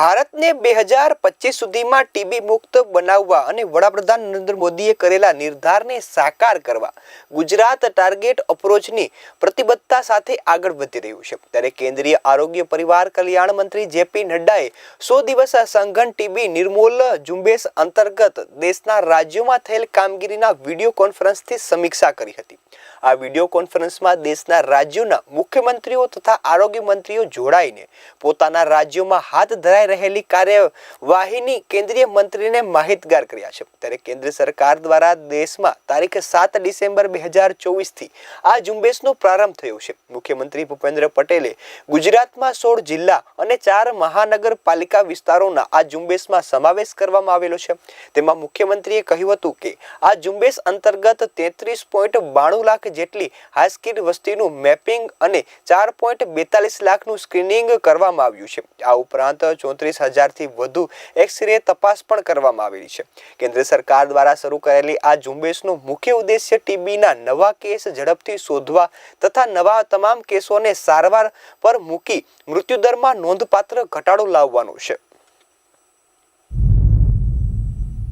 ભારતને બે હજાર પચીસ સુધીમાં ટીબી મુક્ત બનાવવા અને વડાપ્રધાન નરેન્દ્ર મોદીએ કરેલા નિર્ધારને સાકાર કરવા ગુજરાત ટાર્ગેટ અપ્રોચની પ્રતિબદ્ધતા સાથે આગળ વધી રહ્યું છે. ત્યારે કેન્દ્રીય આરોગ્ય પરિવાર કલ્યાણ મંત્રી જેપી નડ્ડાએ સો દિવસ સંઘન ટીબી નિર્મૂલ ઝુંબેશ અંતર્ગત દેશના રાજ્યોમાં થયેલ કામગીરીના વીડિયો કોન્ફરન્સથી સમીક્ષા કરી હતી. આ વીડિયો કોન્ફરન્સમાં દેશના રાજ્યોના મુખ્યમંત્રીઓ તથા આરોગ્ય મંત્રીઓ જોડાઈને પોતાના રાજ્યોમાં હાથ ધરાઈ રહેલી કાર્યવાહીની કેન્દ્રીય મંત્રીને માહિતગાર કર્યા છે. ત્યારે કેન્દ્ર સરકાર દ્વારા દેશમાં તારીખ સાત ડિસેમ્બર બે હજાર ચોવીસથી આ ઝુંબેશનો પ્રારંભ થયો છે. મુખ્યમંત્રી ભૂપેન્દ્ર પટેલે ગુજરાતમાં સોળ જિલ્લા અને ચાર મહાનગરપાલિકા વિસ્તારોના આ ઝુંબેશમાં સમાવેશ કરવામાં આવેલો છે. તેમાં મુખ્યમંત્રીએ કહ્યું હતું કે આ ઝુંબેશ અંતર્ગત તેત્રીસ પોઈન્ટ બાણું લાખ જેટલી હાઈસ્કીડ વસ્તીનું મેપિંગ અને ચાર પોઈન્ટ બેતાલીસ લાખનું સ્ક્રીનિંગ કરવામાં આવ્યું છે. આ ઉપરાંત ચોત્રીસ હજારથી વધુ એક્સ રે તપાસ પણ કરવામાં આવેલી છે. કેન્દ્ર સરકાર દ્વારા શરૂ કરેલી આ ઝુંબેશનો મુખ્ય ઉદ્દેશ્ય ટીબીના નવા કેસ ઝડપથી શોધવા તથા નવા તમામ કેસોને સારવાર પર મૂકી મૃત્યુદરમાં નોંધપાત્ર ઘટાડો લાવવાનો છે.